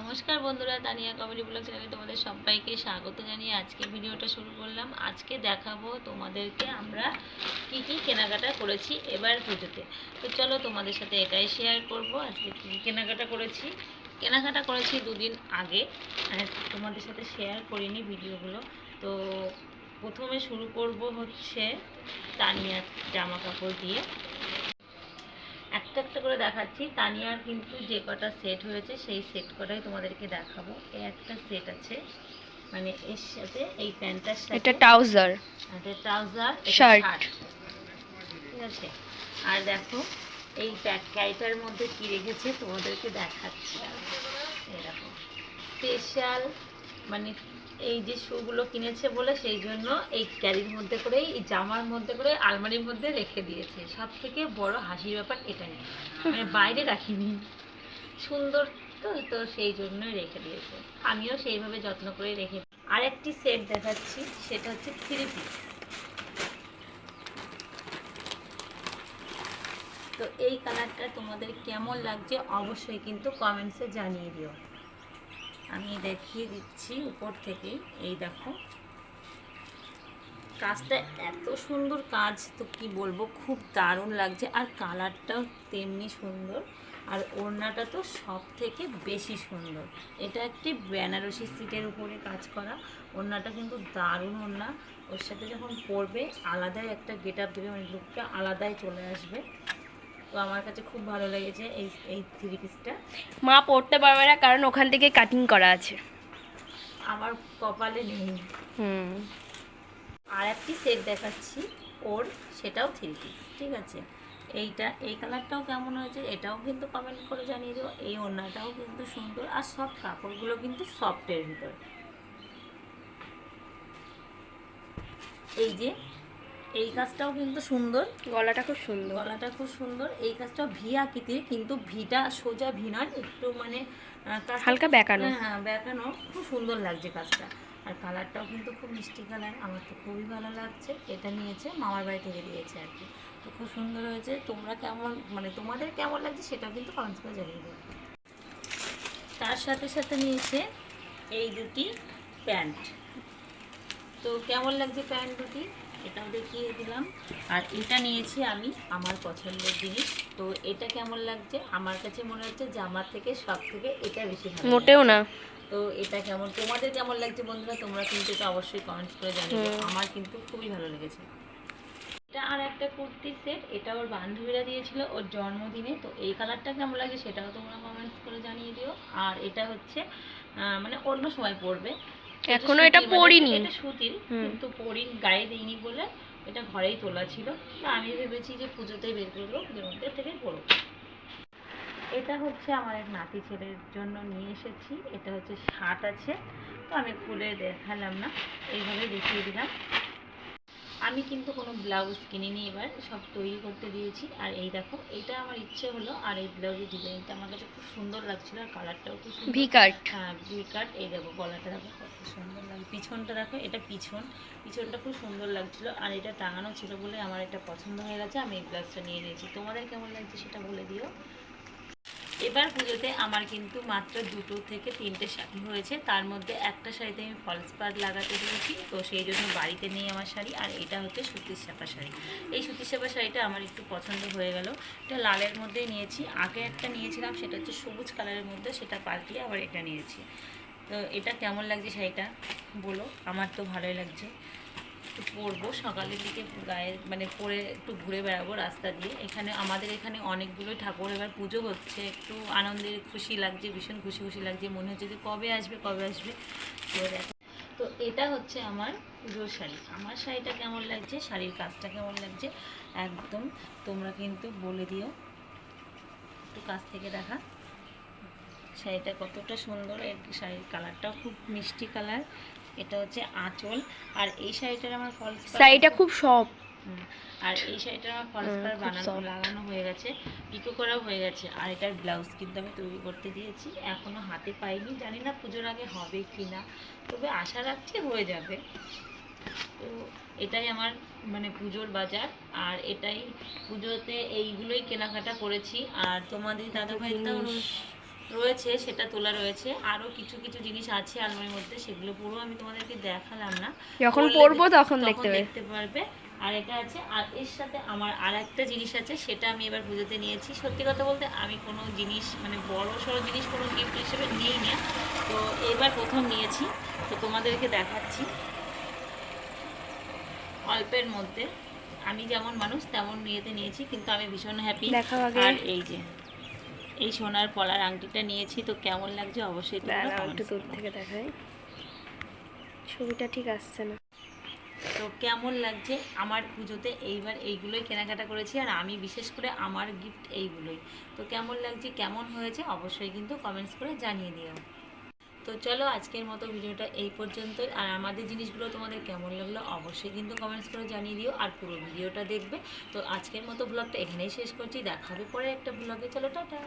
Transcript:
নমস্কার বন্ধুরা Tania comedy blog চ্যানেলে তোমাদের সবাইকে স্বাগত জানিয়ে আজকে ভিডিওটা শুরু করলাম। আজকে দেখাবো তোমাদেরকে আমরা কি কি কেনাকাটা করেছি এবার পুজোতে। তো চলো তোমাদের সাথে এটাই শেয়ার করব, আজকে কী কী কেনাকাটা করেছি। কেনাকাটা করেছি দুদিন আগে তোমাদের সাথে শেয়ার করিনি ভিডিওগুলো। তো প্রথমে শুরু করব হচ্ছে তানিয়ার জামা কাপড় দিয়ে। একটা একটা করে দেখাচ্ছি। তানিয়ার কিন্তু যে কটা সেট হয়েছে সেই সেট কটাই তোমাদেরকে দেখাবো। এই একটা সেট আছে মানে এর সাথে এই প্যান্টটার সাথে এটা ট্রাউজার। একটা ট্রাউজার Shirt. ঠিক আছে? আর দেখো এই প্যাকেটার মধ্যে কি রেখেছে তোমাদেরকে দেখাচ্ছি। দেখো স্পেশাল মানে এই যে শুগুলো কিনেছে বলে সেই জন্য এই ক্যারির মধ্যে করে এই জামার মধ্যে করে, আলমারির মধ্যে রেখে দিয়েছে। সব থেকে বড় হাসির ব্যাপার এটাই। মানে বাইরে রাখিনি। সুন্দর তো তো সেই জন্যই রেখে দিয়েছে। আমিও সেইভাবে যত্ন করে রেখে আরেকটি সেট দেখাচ্ছি, সেটা হচ্ছে থ্রি পিস তো এই কালারটা তোমাদের কেমন লাগছে অবশ্যই কিন্তু কমেন্টসে জানিয়ে দিও। আমি দেখিয়ে দিচ্ছি উপর থেকে, এই দেখো। কাজটা এত সুন্দর কাজ, তো কি বলব, খুব দারুণ লাগছে। আর কালারটাও তেমনি সুন্দর, আর ওড়নাটা তো সব থেকে বেশি সুন্দর। এটা একটি বেনারসি সিটের উপরে কাজ করা, ওড়নাটা কিন্তু দারুণ ওড়না। ওর সাথে যখন পরবে, আলাদাই একটা গেট আপ দেবে মানে লুকটা আলাদাই চলে আসবে। তো আমার কাছে খুব ভালো লেগেছে এই এই থ্রি পিসটা মা পড়তে পারবে না কারণ ওখান থেকে কাটিং করা আছে। আমার কপালে নেই। হুম। আর একটি সেট দেখাচ্ছি ওর সেটাও থ্রি পিস ঠিক আছে? এইটা এই কালারটাও কেমন হয়েছে এটাও কিন্তু কমেন্ট করে জানিয়ে দিও এই ওড়নাটাও কিন্তু সুন্দর আর সব কাপড়গুলো কিন্তু সফটের ভিতর। এই যে এই কাজটাও কিন্তু সুন্দর। গলাটা খুব সুন্দর। গলাটা খুব সুন্দর। এই কাজটা ভি আকৃতির কিন্তু ভিটা সোজা ভি নয় একটু মানে হালকা বেঁকানো। হ্যাঁ বেঁকানো। খুব সুন্দর লাগছে কাজটা। আর কালারটাও কিন্তু খুব মিষ্টি কালার। আমার তো খুবই ভালো লাগছে। এটা নিয়েছে মামার বাড়ি থেকে দিয়েছে আর কি। তো খুব সুন্দর হয়েছে। তোমরা কেমন মানে তোমাদের কেমন লাগছে সেটাও কিন্তু কমেন্টস করে জানিয়ে দেবে তার সাথে সাথে নিয়েছে এই দুটি প্যান্ট। তো কেমন লাগছে প্যান্ট দুটি? এটাও দেখিয়ে দিলাম। আর এটা নিয়েছি আমি আমার পছন্দের জিনিস। তো এটা কেমন লাগছে? আমার কাছে মনে হচ্ছে জামার থেকে সব থেকে এটা বেশি ভালো মোটেও না। তো এটা কেমন? তোমাদের কেমন লাগছে বন্ধুরা? তোমরা কিন্তু এটা অবশ্যই কমেন্টস করে জানিয়ে। আমার কিন্তু খুবই ভালো লেগেছে। এটা আর একটা কুর্তি সেট এটা ওর বান্ধবীরা দিয়েছিল ওর জন্মদিনে। তো এই কালারটা কেমন লাগে সেটাও তোমরা কমেন্টস করে জানিয়ে দিও। আর এটা হচ্ছে মানে অন্য সময় পরবে। এখনও এটা মানে- পরিনি। সুতির কিন্তু পরি গায়ে দেইনি বলে এটা ঘরেই তোলা ছিল। তো আমি ভেবেছি যে পুজোতে বের করব মধ্যে থেকে পরবো এটা হচ্ছে আমার এক নাতি ছেলের জন্য নিয়ে এসেছি। এটা হচ্ছে শার্ট আছে। তো আমি খুলে দেখালাম না। এইভাবে দেখিয়ে দিলাম। আমি কিন্তু কোনো ব্লাউজ কিনিনি এবার সব তৈরি করতে দিয়েছি। আর এই দেখো এটা আমার ইচ্ছে হলো আর এই ব্লাউজের ডিজাইনটা আমার কাছে খুব সুন্দর লাগছিল আর কালারটাও খুব সুন্দর। ভি কাট হ্যাঁ ভি কাট এই দেখো গলাটা দেখো কত সুন্দর লাগে পিছনটা দেখো এটা পিছন। পিছনটা খুব সুন্দর লাগছিল আর এটা টাঙানো ছিল বলে আমার এটা পছন্দ হয়ে গেছে আমি এই ব্লাউজটা নিয়ে নিয়েছি তোমাদের কেমন লাগছে সেটা বলে দিও। এবার পুজোতে আমার কিন্তু মাত্র দুটো থেকে তিনটে শাড়ি হয়েছে। তার মধ্যে একটা শাড়িতে আমি ফলস পাড় লাগাতে দিয়েছি। তো সেই জন্য বাড়িতে নেই আমার শাড়ি। আর এটা হচ্ছে সুতির ছাপা শাড়ি। এই সুতির ছাপা শাড়িটা আমার একটু পছন্দ হয়ে গেল। এটা লালের মধ্যেই নিয়েছি। আগে একটা নিয়েছিলাম, সেটা হচ্ছে সবুজ কালারের মধ্যে, সেটা পাল্টিয়ে আবার এটা নিয়েছি। তো এটা কেমন লাগছে শাড়িটা? বলো। আমার তো ভালোই লাগছে। একটু পরবো, সকালের দিকে গায়ে মানে পরে একটু ঘুরে বেড়াবো রাস্তা দিয়ে। এখানে আমাদের এখানে অনেকগুলো ঠাকুর, এবার পুজো হচ্ছে, একটু আনন্দের খুশি লাগছে, ভীষণ খুশি খুশি লাগছে, মনে হচ্ছে যে কবে আসবে কবে আসবে, তো তো এটা হচ্ছে আমার পুজোর শাড়ি। আমার শাড়িটা কেমন লাগছে, শাড়ির কাজটা কেমন লাগছে, একদম তোমরা কিন্তু বলে দিও। একটু কাছ থেকে দেখা। শাড়িটা কতটা সুন্দর, এর শাড়ির কালারটাও খুব মিষ্টি কালার। এটা হচ্ছে আঁচল আর এই শাড়িটার আমার ফলস শাড়িটা খুব সব আর এই শাড়িটার আমার ফলস পার বানানো লাগানো হয়ে গেছে পিকো করাও হয়ে গেছে আর এটার ব্লাউজ কিন্তু আমি তৈরি করতে দিয়েছি এখনও হাতে পাইনি জানি না পুজোর আগে হবে কি না তবে আশা রাখছি হয়ে যাবে। তো এটাই আমার মানে পুজোর বাজার আর এটাই পুজোতে এইগুলোই কেনাকাটা করেছি আর তোমাদের দাদা ভাইটাও জিনিস। রয়েছে সেটা তোলা রয়েছে। আরও কিছু কিছু জিনিস আছে আলমারির মধ্যে সেগুলো পুরো আমি তোমাদেরকে দেখালাম না। যখন দেখ- তখন দেখতে দেখতে পারবে। আর এটা আছে আর এর সাথে আমার আর একটা জিনিস আছে সেটা আমি এবার পুজোতে নিয়েছি। সত্যি কথা বলতে আমি কোনো জিনিস মানে বড় সড়ো জিনিস কোনো গিফট হিসেবে নিই না। তো এবার প্রথম নিয়েছি তো তোমাদেরকে দেখাচ্ছি। অল্পের মধ্যে আমি যেমন মানুষ তেমন নিয়েতে নিয়েছি কিন্তু আমি ভীষণ হ্যাপি আর এই যে এই সোনার পলার আংটিটা নিয়েছি তো কেমন লাগছে অবশ্যই একটু দূর থেকে দেখাই। ছবিটা ঠিক আসছে না। তো কেমন লাগছে? আমার পুজোতে এইবার এইগুলোই কেনাকাটা করেছি আর আমি বিশেষ করে আমার গিফট এইগুলোই। তো কেমন লাগছে কেমন হয়েছে অবশ্যই কিন্তু কমেন্টস করে জানিয়ে দিও। তো চলো আজকের মতো ভিডিওটা এই পর্যন্তই। আর আমাদের জিনিসগুলো তোমাদের কেমন লাগল অবশ্যই কিন্তু কমেন্টস করে জানিয়ে দিও, আর পুরো ভিডিওটা দেখবে। তো আজকের মতো ব্লগটা এখানেই শেষ করছি, দেখা হবে পরে একটা ব্লগে চলো, টাটা।